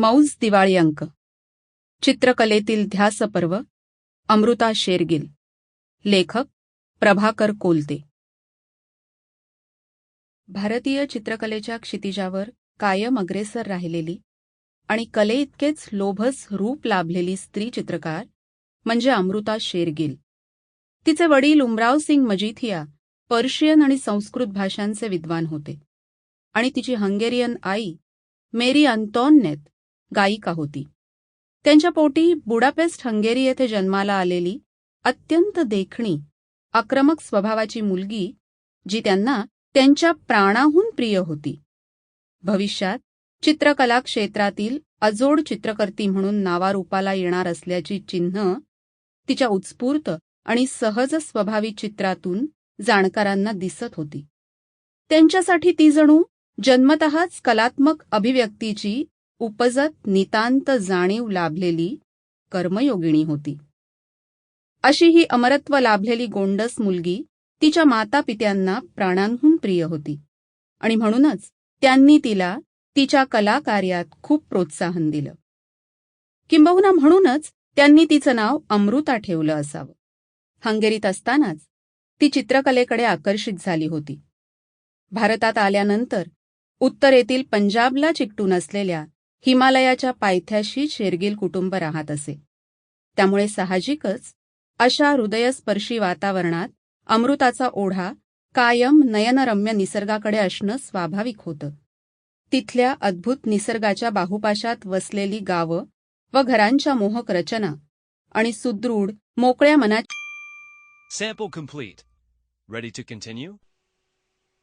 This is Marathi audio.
मौज दिवाळी अंक. चित्रकलेतील ध्यासपर्व. अमृता शेरगिल. लेखक. प्रभाकर कोलते. भारतीय चित्रकलेच्या क्षितिजावर कायम अग्रेसर राहिलेली आणि कलेइतकेच लोभस रूप लाभलेली स्त्री चित्रकार म्हणजे अमृता शेरगिल. तिचे वडील उमराव सिंग मजिथिया पर्शियन आणि संस्कृत भाषांचे विद्वान होते. आणि तिची हंगेरियन आई मेरी अंतोननेत गायिका होती. त्यांच्या पोटी बुडापेस्ट हंगेरी येथे जन्माला आलेली अत्यंत देखणी आक्रमक स्वभावाची मुलगी जी त्यांना त्यांच्या प्राणाहून प्रिय होती. भविष्यात चित्रकला क्षेत्रातील अजोड चित्रकर्ती म्हणून नावारूपाला येणार असल्याची चिन्ह तिच्या उत्स्फूर्त आणि सहज स्वभावी चित्रातून जाणकारांना दिसत होती. त्यांच्यासाठी ती जणू जन्मतःच कलात्मक अभिव्यक्तीची उपजत नितांत जाणीव लाभलेली कर्मयोगिणी होती. अशी ही अमरत्व लाभलेली गोंडस मुलगी तिच्या मातापित्यांना प्राणांहून प्रिय होती. आणि म्हणूनच त्यांनी तिला तिच्या कलाकार्यात खूप प्रोत्साहन दिलं. किंबहुना म्हणूनच त्यांनी तिचं नाव अमृता ठेवलं असावं. हंगेरीत असतानाच ती चित्रकलेकडे आकर्षित झाली होती. भारतात आल्यानंतर उत्तरेतील पंजाबला चिकटून असलेल्या हिमालयाच्या पायथ्याशी शेरगिल कुटुंब राहत असे. त्यामुळे साहजिकच अशा हृदयस्पर्शी वातावरणात अमृताचा ओढा कायम नयनरम्य निसर्गाकडे असणं स्वाभाविक होतं. तिथल्या अद्भुत निसर्गाच्या बाहुपाशात वसलेली गावं व घरांच्या मोहक रचना आणि सुदृढ मोकळ्या मनाची